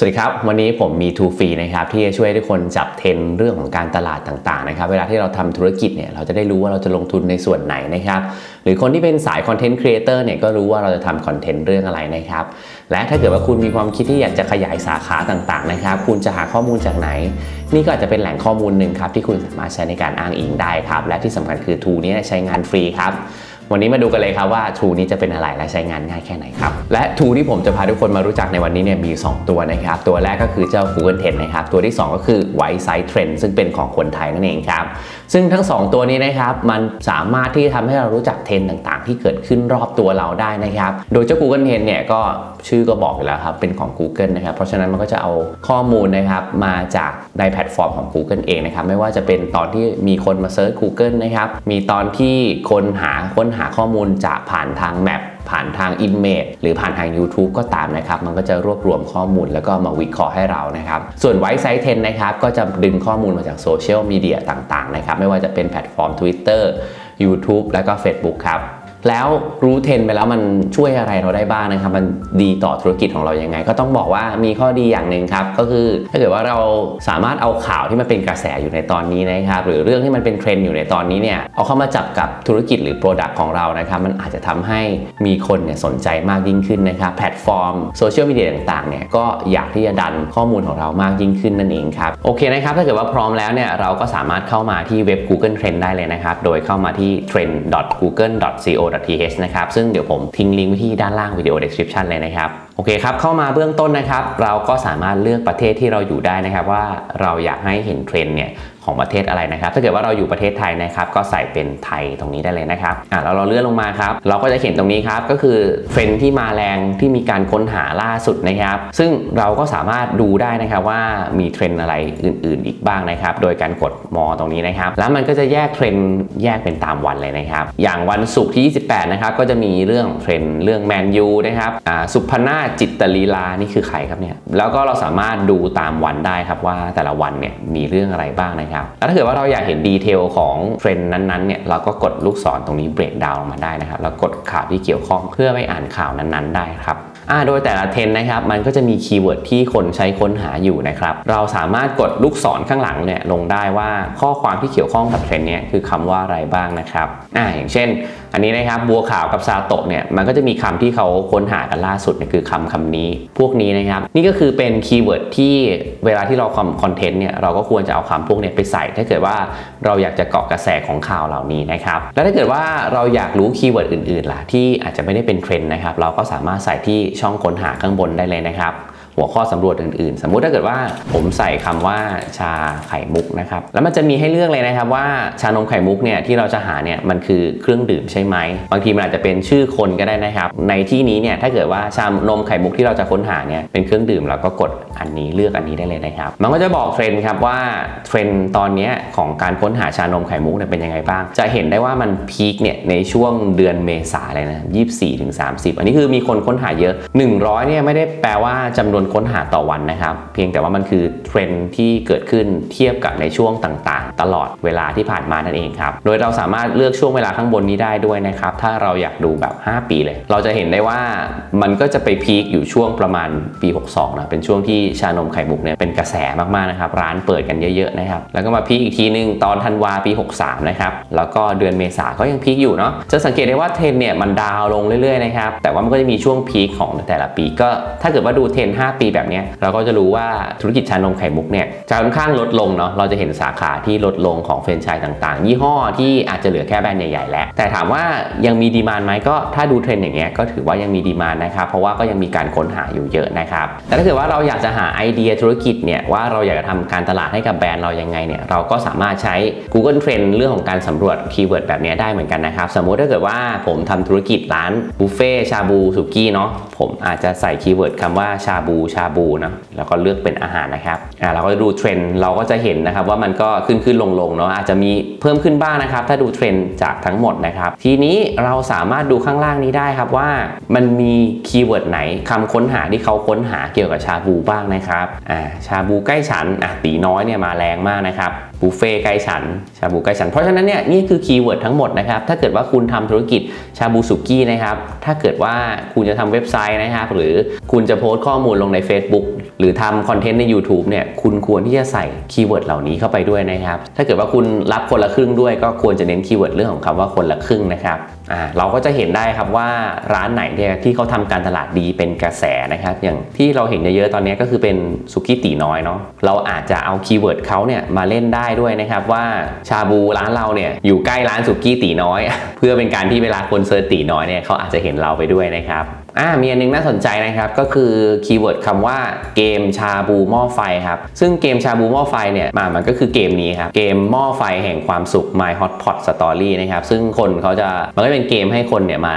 สวัสดีครับ วันนี้ผมมีทูฟรีนะครับที่จะช่วยให้ทุกคนจับเทรนเรื่องของการตลาดต่างๆนะครับเวลาที่เราทำธุรกิจเนี่ยเราจะได้รู้ว่าเราจะลงทุนในส่วนไหนนะครับหรือคนที่เป็นสายคอนเทนต์ครีเอเตอร์เนี่ยก็รู้ว่าเราจะทำคอนเทนต์เรื่องอะไรนะครับและถ้าเกิดว่าคุณมีความคิดที่อยากจะขยายสาขาต่างๆนะครับคุณจะหาข้อมูลจากไหน นี่ก็อาจจะเป็นแหล่งข้อมูลหนึ่งครับที่คุณสามารถใช้ในการอ้างอิงได้ครับและที่สำคัญคือทูนี้ใช้งานฟรีครับ วันนี้มาดูกันเลยครับว่า True นี้จะเป็นอะไรและใช้งานง่ายแค่ไหนครับ และ True ที่ผมจะพาทุกคนมารู้จักในวันนี้เนี่ยมี 2 ตัวนะครับ ตัวแรกก็คือเจ้า Google Trend นะครับ ตัวที่ 2 ก็คือ White Side Trend ซึ่งเป็นของคนไทยนั่นเองครับ ซึ่งทั้ง 2 ตัวนี้นะครับมันสามารถที่จะทำให้เรารู้จักเทรนด์ต่างๆ ที่เกิดขึ้นรอบตัวเราได้นะครับ โดยเจ้า Google Trend เนี่ยก็ชื่อก็บอกอยู่แล้วครับเป็นของ Google นะครับ เพราะฉะนั้นมันก็จะเอาข้อมูลนะครับมาจากในแพลตฟอร์มของ Google เองนะครับไม่ว่าจะเป็นตอนที่มีคนมาเซิร์ช Google นะครับมีตอนที่คนหาค้นหหาข้อมูลจากผ่านทางแมปผ่านทาง Image หรือผ่านทาง YouTube ก็ตามนะครับ มันก็จะรวบรวมข้อมูลแล้วก็มาวิเคราะห์ให้เรานะครับ ส่วน White Side 10นะครับ ก็จะดึงข้อมูลมาจากโซเชียลมีเดียต่างๆนะครับ ไม่ว่าจะเป็นแพลตฟอร์ม Twitter YouTube แล้วก็ Facebook ครับ แล้วรู้เทรนไปแล้วมันช่วยอะไรเราได้บ้างนะครับ มันดีต่อธุรกิจของเรายังไง ก็ต้องบอกว่ามีข้อดีอย่างหนึ่งครับ ก็คือถ้าเกิดว่าเราสามารถเอาข่าวที่มันเป็นกระแสอยู่ในตอนนี้นะครับ หรือเรื่องที่มันเป็นเทรนอยู่ในตอนนี้เนี่ย เอาเข้ามาจับกับธุรกิจหรือโปรดักต์ของเรานะครับ มันอาจจะทำให้มีคนเนี่ยสนใจมากยิ่งขึ้นนะครับ แพลตฟอร์มโซเชียลมีเดียต่างๆ เนี่ย ก็อยากที่จะดันข้อมูลของเรามากยิ่งขึ้นนั่นเองครับ โอเคนะครับ ถ้าเกิดว่าพร้อมแล้วเนี่ย เราก็สามารถเข้ามาที่เว็บ Google Trend ได้เลยนะครับ โดยเข้ามาที่ trend.google.co t h นะครับซึ่งเดี๋ยวผมทิ้งลิงก์ไว้ที่ด้านล่างวิดีโอ description เลยนะครับ โอเคครับ เข้ามาเบื้องต้นนะครับ เราก็สามารถเลือกประเทศที่เราอยู่ได้นะครับ ว่าเราอยากให้เห็นเทรนด์เนี่ยของประเทศอะไรนะครับ ถ้าเกิดว่าเราอยู่ประเทศไทยนะครับ ก็ใส่เป็นไทยตรงนี้ได้เลยนะครับอะแล้วเราเลื่อนลงมาครับ เราก็จะเห็นตรงนี้ครับ ก็คือเทรนที่มาแรงที่มีการค้นหาล่าสุดนะครับ ซึ่งเราก็สามารถดูได้นะครับว่ามีเทรนอะไรอื่น ๆ อีกบ้างนะครับ โดยการกดมอตรงนี้นะครับ แล้วมันก็จะแยกเทรนแยกเป็นตามวันเลยนะครับ อย่างวันศุกร์ที่ 28 นะครับ ก็จะมีเรื่องเทรนเรื่องแมนยูนะครับ อ่า สุพนาจิตตลีลานี่คือใครครับเนี่ยแล้วก็เราสามารถดูตามวันได้ครับว่าแต่ละวันเนี่ยมีเรื่องอะไรบ้างนะครับแล้วถ้าเกิดว่าเราอยากเห็นดีเทลของเทรนด์นั้นๆเนี่ยเราก็กดลูกศรตรงนี้เบรกดาวน์มาได้นะครับแล้วกดข่าวที่เกี่ยวข้องเพื่อไปอ่านข่าวนั้นๆ ได้ครับอ่าโดยแต่ละเทรนนะครับมันก็จะมีคีย์เวิร์ดที่คนใช้ค้นหาอยู่นะครับเราสามารถกดลูกศรข้างหลังเนี่ยลงได้ว่าข้อความที่เกี่ยวข้องกับเทรนด์นี้คือคำว่าอะไรบ้างนะครับอ่าอย่างเช่นอันนี้นะครับบัวขาวกับซาโตะเนี่ยมันก็จะมีคำที่เขาค้นหากันล่าสุดเนี่ยคือคำคำนี้ พวกนี้นะครับ นี่ก็คือเป็นคีย์เวิร์ดที่เวลาที่เราทำคอนเทนต์เนี่ยเราก็ควรจะเอาคำพวกนี้ไปใส่ ถ้าเกิดว่าเราอยากจะเกาะกระแสของข่าวเหล่านี้นะครับแล้วถ้าเกิดว่าเราอยากรู้คีย์เวิร์ดอื่นๆล่ะที่อาจจะไม่ได้เป็นเทรนด์นะครับเราก็สามารถใส่ที่ช่องค้นหาข้างบนได้เลยนะครับ หัวข้อสำรวจอื่นๆ สมมุติถ้าเกิดว่าผมใส่คำว่าชาไข่มุกนะครับ แล้วมันจะมีให้เลือกเลยนะครับว่าชานมไข่มุกเนี่ยที่เราจะหาเนี่ยมันคือเครื่องดื่มใช่ไหม บางทีมันอาจจะเป็นชื่อคนก็ได้นะครับ ในที่นี้เนี่ยถ้าเกิดว่าชานมไข่มุกที่เราจะค้นหาเนี่ยเป็นเครื่องดื่มเราก็กดอันนี้เลือกอันนี้ได้เลยนะครับ มันก็จะบอกเทรนด์ครับว่าเทรนด์ตอนนี้ของการค้นหาชานมไข่มุกเนี่ยเป็นยังไงบ้าง จะเห็นได้ว่ามันพีคเนี่ยในช่วงเดือนเมษาเลยนะ 24ถึง30 อันนี้คือมีคนค้นหาเยอะ 100เนี่ยไม่ได้แปลว่าจำนวนค้นหาต่อวันนะครับ เพียงแต่ว่ามันคือเทรนที่เกิดขึ้นเทียบกับในช่วงต่างๆ ตลอดเวลาที่ผ่านมานั่นเองครับ โดยเราสามารถเลือกช่วงเวลาข้างบนนี้ได้ด้วยนะครับ ถ้าเราอยากดูแบบ 5 ปีเลย เราจะเห็นได้ว่ามันก็จะไปพีคอยู่ช่วงประมาณปี 62 นะ เป็นช่วงที่ชานมไข่มุกเนี่ยเป็นกระแสมากๆนะครับ ร้านเปิดกันเยอะๆนะครับ แล้วก็มาพีคอีกทีนึงตอนธันวาปี 63 นะครับ แล้วก็เดือนเมษาก็ยังพีคอยู่เนาะ จะสังเกตได้ว่าเทรนเนี่ยมันดาวลงเรื่อยๆนะครับ แต่ว่ามันก็จะมีช่วงพีคของแต่ละปีก็ถ้าเกิดว่าดูเทรน5ปีแบบนี้เราก็จะรู้ว่าธุรกิจชานมไข่มุกเนี่ยจะค่อนข้างลดลงเนาะเราจะเห็นสาขาที่ลดลงของแฟรนไชส์ต่างๆ ยี่ห้อที่อาจจะเหลือแค่แบรนด์ใหญ่ๆแล้ว แต่ถามว่ายังมีดีมานไหมก็ถ้าดูเทรนด์อย่างเงี้ยก็ถือว่ายังมีดีมานนะครับเพราะว่าก็ยังมีการค้นหาอยู่เยอะนะครับแต่ถ้าเกิดว่าเราอยากจะหาไอเดียธุรกิจเนี่ยว่าเราอยากจะทำการตลาดให้กับแบรนด์เรายังไงเนี่ยเราก็สามารถใช้ Google Trend เรื่องของการสำรวจคีย์เวิร์ดแบบนี้ได้เหมือนกันนะครับสมมุติถ้าเกิดว่าผมทำธุรกิจร้านบุฟเฟ่ชาบูสุกี้เนาะผมอาจจะใส่คีย์เวิร์ดคำว่าชาบูชาบูนะแล้วก็เลือกเป็นอาหารนะครับอ่าเราก็ดูเทรนด์เราก็จะเห็นนะครับว่ามันก็ขึ้นขึ้นลงลงเนาะอาจจะมีเพิ่มขึ้นบ้างนะครับ ถ้าดูเทรนด์จากทั้งหมดนะครับ ทีนี้เราสามารถดูข้างล่างนี้ได้ครับว่ามันมีคีย์เวิร์ดไหนคำค้นหาที่เขาค้นหาเกี่ยวกับชาบูบ้างนะครับอ่าชาบูใกล้ฉันอะตีน้อยเนี่ยมาแรงมากนะครับ บุฟเฟ่ใกล้ฉัน ชาบูใกล้ฉัน เพราะฉะนั้นเนี่ยนี่คือคีย์เวิร์ดทั้งหมดนะครับ ถ้าเกิดว่าคุณทำธุรกิจชาบูสุกี้นะครับ ถ้าเกิดว่าคุณจะทำเว็บไซต์นะครับ หรือคุณจะโพสต์ข้อมูลลงใน Facebook หรือทำคอนเทนต์ใน YouTube เนี่ย คุณควรที่จะใส่คีย์เวิร์ดเหล่านี้เข้าไปด้วยนะครับ ถ้าเกิดว่าคุณรับคนละครึ่งด้วยก็ควรจะเน้นคีย์เวิร์ดเรื่องของคำว่าคนละครึ่งนะครับ เราก็จะเห็นได้ครับว่าร้านไหนเนี่ยที่เขาทำการตลาดดีเป็นกระแสนะครับ อย่างที่เราเห็นเยอะๆตอนนี้ก็คือเป็นสุกี้ตีน้อยเนาะเราอาจจะเอาคีย์เวิร์ดเขาเนี่ยมาเล่นได้ด้วยนะครับว่าชาบูร้านเราเนี่ยอยู่ใกล้ร้านสุกี้ตีน้อย เพื่อเป็นการที่เวลาคนเซิร์ชตีน้อยเนี่ยเขาอาจจะเห็นเราไปด้วยนะครับ อ่ามีอันนึงน่าสนใจนะครับก็คือคีย์เวิร์ดคำว่าเกมชาบูหม้อไฟครับซึ่งเกมชาบูหม้อไฟเนี่ยมามันก็คือเกมนี้ครับเกมหม้อไฟแห่งความสุข My Hot Pot Story นะครับซึ่งคนเขาจะมันก็เป็นเกมให้คนเนี่ยมา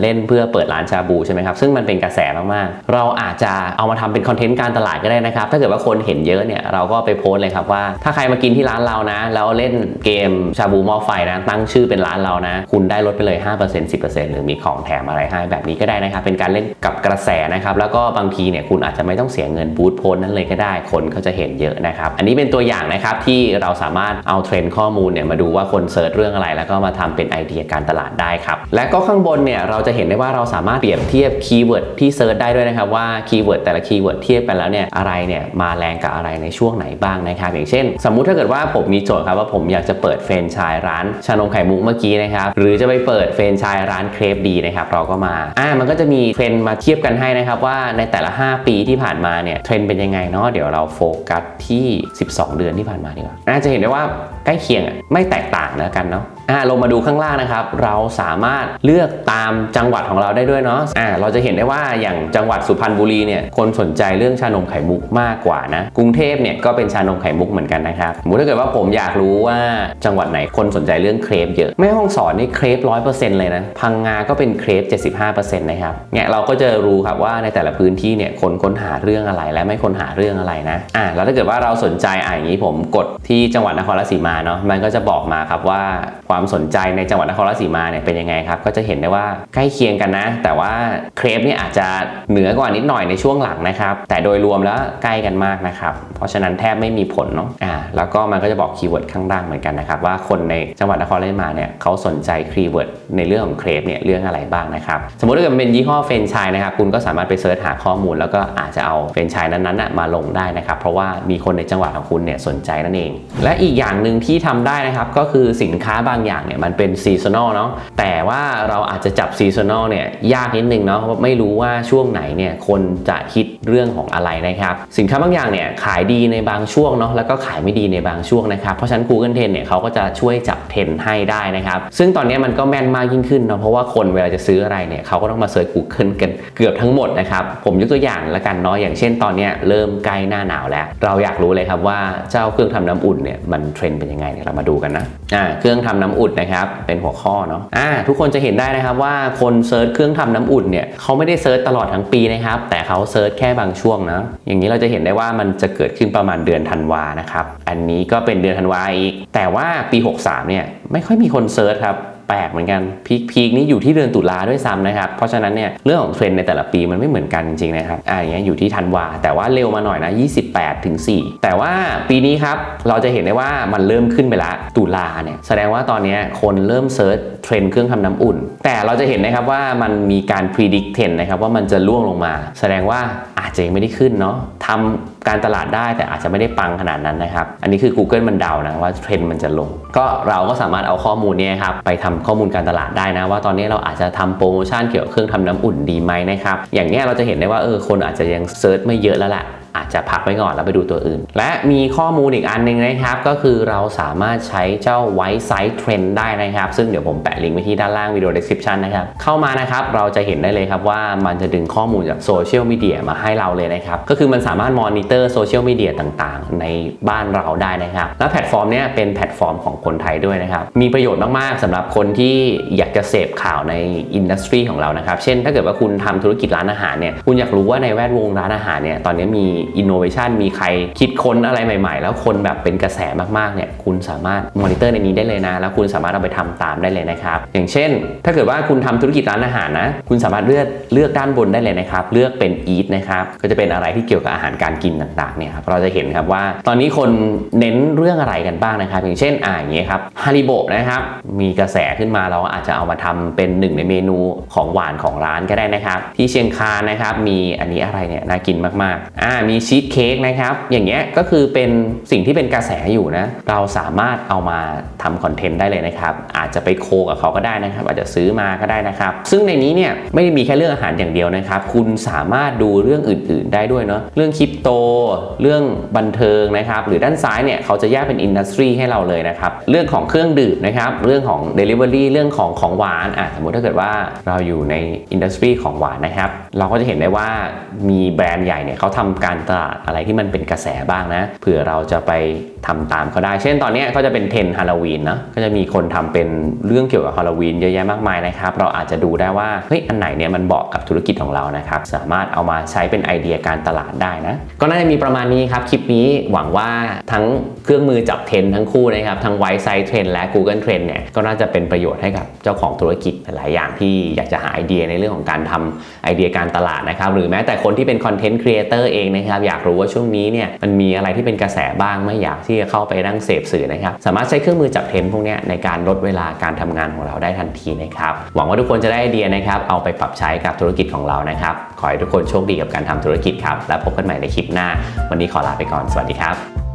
เล่นเพื่อเปิดร้านชาบูใช่ไหมครับซึ่งมันเป็นกระแสมากๆ เราอาจจะเอามาทำเป็นคอนเทนต์การตลาดก็ได้นะครับถ้าเกิดว่าคนเห็นเยอะเนี่ยเราก็ไปโพสต์เลยครับว่า ถ้าใครมากินที่ร้านเรานะแล้วเล่นเกมชาบูหม้อไฟนะตั้งชื่อเป็นร้านเรานะ คุณได้ลดไปเลย 5% 10%หรือมีของแถมอะไรให้แบบนี้ก็ได้นะครับเป็นการเล่นกับกระแสนะครับแล้วก็บางทีเนี่ยคุณอาจจะไม่ต้องเสียเงินบูธโพสนั้นเลยก็ได้คนเขาจะเห็นเยอะนะครับอันนี้เป็นตัวอย่างนะครับที่เราสามารถเอาเทรนด์ข้อมูลเนี่ยมาดูว่าคนเซิร์ชเรื่องอะไร แล้วก็มาทำเป็นไอเดียการตลาดได้ครับและก็ข้างบนเนี่ยเราจะเห็นได้ว่าเราสามารถเปรียบเทียบคีย์เวิร์ดที่เซิร์ชได้ด้วยนะครับว่าคีย์เวิร์ดแต่ละคีย์เวิร์ดเทียบกันแล้วเนี่ยอะไรเนี่ยมาแรงกับอะไรในช่วงไหนบ้างนะครับอย่างเช่น สมมุติถ้าเกิดว่าผมมีโจทย์ครับว่าผมอยากจะเปิดเฟรนชส์ร้านชานมไข่มุกเมื่อกี้นะครับหรือจะไปเปิดเฟรนไชส์ร้านเครปดีนะครับเราก็มาอ่ามันก็จะมีเทรนมาเทียบกันให้นะครับว่าในแต่ละ 5 ปีที่ผ่านมาเนี่ยเทรนเป็นยังไงเนาะเดี๋ยวเราโฟกัสที่ 12 เดือนที่ผ่านมาดีกว่าน่าจะเห็นได้ว่า ใกล้เคียงอะไม่แตกต่างนะกันเนาะอ่าลงมาดูข้างล่างนะครับ เราสามารถเลือกตามจังหวัดของเราได้ด้วยเนาะอ่าเราจะเห็นได้ว่าอย่างจังหวัดสุพรรณบุรีเนี่ยคนสนใจเรื่องชานมไข่มุกมากกว่านะกรุงเทพเนี่ยก็เป็นชานมไข่มุกเหมือนกันนะครับสมมติถ้าเกิดว่าผมอยากรู้ว่าจังหวัดไหนคนสนใจเรื่องเครปเยอะแม่ห้องสอนนี่เครปร้อยเปอร์เซ็นต์เลยนะพังงาก็เป็นเครป75%นะครับเนี่ยเราก็จะรู้ครับว่าในแต่ละพื้นที่เนี่ยคนค้นหาเรื่องอะไรและไม่ค้นหาเรื่องอะไรนะอ่าแล้วถ้าเกิดว่าเราสนใจอ่าอย่างนี้ผมกดที่จังหวัดนครราชสีมาเนาะมันก็จะบอกมาครับว่าความสนใจในจังหวัดนครราชสีมาเนี่ยเป็นยังไงครับก็จะเห็นได้ว่าใกล้เคียงกันนะ แต่ว่าเครปเนี่ยอาจจะเหนือกว่านิดหน่อยในช่วงหลังนะครับ แต่โดยรวมแล้วใกล้กันมากนะครับ เพราะฉะนั้นแทบไม่มีผลเนาะอ่าแล้วก็มันก็จะบอกคีย์เวิร์ดข้างล่างเหมือนกันนะครับว่าคนในจังหวัดนครราชสีมาเนี่ยเขาสนใจคีย์เวิร์ดในเรื่องของเครปเนี่ยเรื่องอะไรบ้างนะครับสมมติถ้าเกิดเป็นยี่ห้อเฟรนไชส์นะครับคุณก็สามารถไปเสิร์ชหาข้อมูล แล้วก็อาจจะเอาเฟรนไชส์นั้นๆน่ะมาลงได้นะครับ เพราะว่ามีคนในจังหวัดของคุณเนี่ยสนใจนั่นเอง และอีกอย่างหนึ่งทที่ทำได้นะครับก็คือสินค้าบางอย่างเนี่ยมันเป็นซีซันอลเนาะแต่ว่าเราอาจจะจับซีซันอลเนี่ยยากนิดนึงเนาะเพราะไม่รู้ว่าช่วงไหนเนี่ยคนจะคิดเรื่องของอะไรนะครับ สินค้าบางอย่างเนี่ยขายดีในบางช่วงเนาะแล้วก็ขายไม่ดีในบางช่วงนะครับ เพราะฉะนั้น Google Trend เนี่ยเขาก็จะช่วยจับเทรนด์ให้ได้นะครับ ซึ่งตอนนี้มันก็แม่นมากยิ่งขึ้นเนาะเพราะว่าคนเวลาจะซื้ออะไรเนี่ยเขาก็ต้องมาเซิร์ช Google กันเกือบทั้งหมดนะครับผมยกตัวอย่างละกันเนาะอย่างเช่น ตอนนี้เริ่มใกล้หน้าหนาวแล้ว เราอยากรู้เลยครับว่าเจ้าเครื่องทำน้ำอุ่นเนี่ยมันเทรนเป็นยังไงเนี่ยเรามาดูกันนะอ่าเครื่องทำน้ำอุ่นนะครับเป็นหัวข้อเนาะอ่าทุกคนจะเห็นได้นะครับว่าคนเซิร์ชเครื่องทำน้ำอุ่นเนี่ยเขาไม่ได้เซิร์ชตลอดทั้งปีนะครับแต่เขาเซิร์ชแค่บางช่วงนะอย่างนี้เราจะเห็นได้ว่ามันจะเกิดขึ้นประมาณเดือนธันวานะครับอันนี้ก็เป็นเดือนธันวาอีก แต่ว่าปี 63เนี่ยไม่ค่อยมีคนเซิร์ชครับ แปลกเหมือนกันพีคพีคนี้อยู่ที่เดือนตุลาด้วยซ้ำนะครับ เพราะฉะนั้นเนี่ยเรื่องของเทรนด์ในแต่ละปีมันไม่เหมือนกันจริงๆนะครับอ่าอย่างเงี้ยอยู่ที่ธันวา แต่ว่าเร็วมาหน่อยนะ 28ถึง4แต่ว่าปีนี้ครับเราจะเห็นได้ว่ามันเริ่มขึ้นไปละตุลาเนี่ยแสดงว่าตอนนี้คนเริ่มเซิร์ชเทรนด์เครื่องทำน้ำอุ่น แต่เราจะเห็นนะครับว่ามันมีการ predict trend นะครับว่ามันจะล่วงลงมา แสดงว่าอาจจะยังไม่ได้ขึ้นเนาะทำ การตลาดได้แต่อาจจะไม่ได้ปังขนาดนั้นนะครับ อันนี้คือ Google มันเดานะว่าเทรนด์มันจะลง ก็เราก็สามารถเอาข้อมูลนี้ครับไปทำข้อมูลการตลาดได้นะ ว่าตอนนี้เราอาจจะทำโปรโมชั่นเกี่ยวกับเครื่องทำน้ำอุ่นดีไหมนะครับอย่างนี้เราจะเห็นได้ว่าเออคนอาจจะยังเซิร์ชไม่เยอะแล้วแหละ อาจจะพักไว้ก่อนแล้วไปดูตัวอื่น และมีข้อมูลอีกอันหนึงนะครับ ก็คือเราสามารถใช้เจ้า White Side Trend ได้นะครับ ซึ่งเดี๋ยวผมแปะลิงก์ไว้ที่ด้านล่างวิดีโอ description นะครับ เข้ามานะครับ เราจะเห็นได้เลยครับว่ามันจะดึงข้อมูลจากโซเชียลมีเดียมาให้เราเลยนะครับ ก็คือมันสามารถมอนิเตอร์โซเชียลมีเดียต่างๆ ในบ้านเราได้นะครับ และแพลตฟอร์มเนี้ยเป็นแพลตฟอร์มของคนไทยด้วยนะครับ มีประโยชน์มากๆสำหรับคนที่อยากจะเสพข่าวในอินดัสทรีของเรานะครับ เช่น ถ้าเกิดว่าคุณทำธุรกิจร้านอาหารเนี่ย คุณอยากรู้ว่าในแวดวงร้านอาหารเนี่ย ตอนนี้มีอินโนเวชันมีใครคิดค้นอะไรใหม่ ๆ แล้วคนแบบเป็นกระแสมากๆเนี่ยคุณสามารถมอนิเตอร์ในนี้ได้เลยนะ แล้วคุณสามารถเอาไปทำตามได้เลยนะครับ อย่างเช่น ถ้าเกิดว่าคุณทำธุรกิจร้านอาหารนะ คุณสามารถเลือกเลือกด้านบนได้เลยนะครับ เลือกเป็น eat นะครับ ก็จะเป็นอะไรที่เกี่ยวกับอาหารการกินต่างๆเนี่ยครับเราจะเห็นครับว่า ตอนนี้คนเน้นเรื่องอะไรกันบ้างนะครับ อย่างเช่นอ่าอย่างเงี้ยครับฮาริโบนะครับมีกระแสขึ้นมาเราอาจจะเอามาทำเป็นหนึ่งในเมนูของหวานของร้านก็ได้นะครับ ที่เชียงคานนะครับมีอันนี้อะไรเนี่ยน่ากินมากๆอ่ามีชีสเค้กนะครับ อย่างเงี้ยก็คือเป็นสิ่งที่เป็นกระแสอยู่นะ เราสามารถเอามาทำคอนเทนต์ได้เลยนะครับ อาจจะไปโคกับเขาก็ได้นะครับ อาจจะซื้อมาก็ได้นะครับ ซึ่งในนี้เนี่ยไม่ได้มีแค่เรื่องอาหารอย่างเดียวนะครับ คุณสามารถดูเรื่องอื่น ๆ ได้ด้วยเนาะ เรื่องคริปโต เรื่องบันเทิงนะครับ หรือด้านซ้ายเนี่ยเขาจะแยกเป็นอินดัสทรีให้เราเลยนะครับ เรื่องของเครื่องดื่มนะครับ เรื่องของ Delivery เรื่องของของหวานอะสมมติถ้าเกิดว่าเราอยู่ในอินดัสทรีของหวานนะครับ เราก็จะเห็นได้ว่ามีแบรนด์ใหญ่เนี่ยเขาทำการตลาดอะไรที่มันเป็นกระแสบ้างนะเผื่อเราจะไปทำตามเขาได้ เช่นตอนนี้ก็จะเป็นเทรนฮาโลวีนเนาะก็จะมีคนทำเป็นเรื่องเกี่ยวกับฮาโลวีนเยอะแยะมากมายนะครับ เราอาจจะดูได้ว่าเฮ้ยอันไหนเนี่ยมันเหมาะกับธุรกิจของเรานะครับสามารถเอามาใช้เป็นไอเดียการตลาดได้นะก็น่าจะมีประมาณนี้ครับคลิปนี้หวังว่าทั้งเครื่องมือจับเทรนทั้งคู่นะครับทั้งไวซ์ไซต์เทรนและ Google Trend เนี่ยก็น่าจะเป็นประโยชน์ให้กับเจ้าของธุรกิจหลายอย่างที่อยากจะหาไอเดียในเรื่องของการทำไอเดียการตลาดนะครับหรือแม้แต่คนที่เป็นคอนเทนต์ครีเอเตอร์เองนะครับอยากรู้ว่าช่วงนี้เนี่ยมันมีอะไรที่เป็นกระแสบ้างไม่อยากที่จะเข้าไปนั่งเสพสื่อนะครับสามารถใช้เครื่องมือจับเทรนด์พวกนี้ในการลดเวลาการทำงานของเราได้ทันทีนะครับหวังว่าทุกคนจะได้ไอเดียนะครับเอาไปปรับใช้กับธุรกิจของเรานะครับขอให้ทุกคนโชคดีกับการทำธุรกิจครับแล้วพบกันใหม่ในคลิปหน้า วันนี้ขอลาไปก่อนสวัสดีครับ